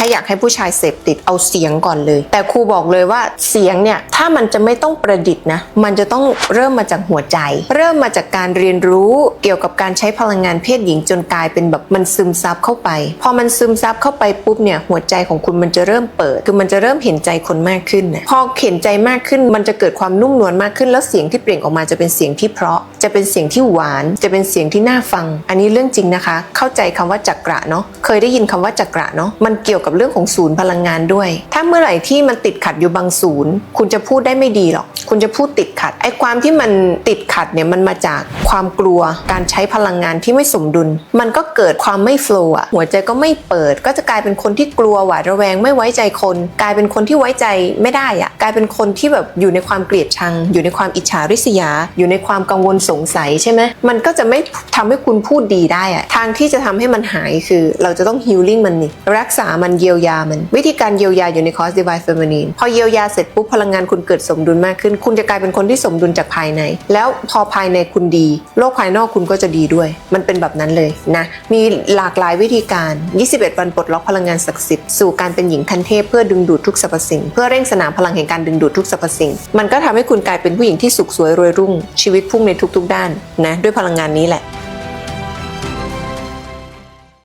ถ้าอยากให้ผู้ชายเสพติดเอาเสียงก่อนเลย แต่ครูบอกเลยว่าเสียงเนี่ยถ้ามันจะไม่ต้องประดิษฐ์นะมันจะต้องเริ่มมาจากหัวใจ เริ่มมาจากการเรียนรู้เกี่ยวกับการใช้พลังงานเพศหญิงจนกลายเป็นแบบมันซึมซับเข้าไป พอมันซึมซับเข้าไปปุ๊บเนี่ยหัวใจของคุณมันจะเริ่มเปิด คือมันจะเริ่มเห็นใจคนมากขึ้นนะพอเห็นใจมากขึ้นมันจะเกิดความนุ่มนวลมากขึ้น แล้วเสียงที่เปล่งออกมาจะเป็นเสียงที่เพราะ จะเป็นเสียงที่หวาน จะเป็นเสียงที่น่าฟัง อันนี้เรื่องจริงนะคะ เข้าใจคำว่าจักระเนาะเคยได้ยินคำว่าจักระเนาะมันเกี่ยวกับเรื่องของศูนย์พลังงานด้วย ถ้าเมื่อไหร่ที่มันติดขัดอยู่บางศูนย์ คุณจะพูดได้ไม่ดีหรอก คุณจะพูดติดขัด ไอ้ความที่มันติดขัดเนี่ยมันมาจากความกลัว การใช้พลังงานที่ไม่สมดุล มันก็เกิดความไม่โฟล์อะหัวใจก็ไม่เปิด ก็จะกลายเป็นคนที่กลัวหวาดระแวงไม่ไว้ใจคน กลายเป็นคนที่ไว้ใจไม่ได้อะกลายเป็นคนที่แบบอยู่ในความเกลียดชัง อยู่ในความอิจฉาริษยา อยู่ในความกังวลสงสัยใช่ไหมมันก็จะไม่ทำให้คุณพูดดีได้อะทางที่จะทำให้มันหายคือ เราจะต้องฮิลลิ่งมันนี่รักษามันเยียวยามัน วิธีการเยียวยาอยู่ในคอร์ส Divine Feminine พอเยียวยาเสร็จปุ๊บพลังงานคุณเกิดสมดุลมากขึ้น คุณจะกลายเป็นคนที่สมดุลจากภายใน แล้วพอภายในคุณดี โลกภายนอกคุณก็จะดีด้วย มันเป็นแบบนั้นเลยนะ มีหลากหลายวิธีการ 21 วันปลดล็อกพลังงานศักดิ์สิทธิ์สู่การเป็นหญิงคันเทพเพื่อดึงดูดทุกสรรพสิ่ง เพื่อเร่งสนามพลังแห่งการดึงดูดทุกสรรพสิ่ง มันก็ทำให้คุณกลายเป็นผู้หญิงที่สุขสวยรวยรุ่งชีวิตพุ่งในทุกๆ ด้านนะด้วยพลังงานนี้แหละ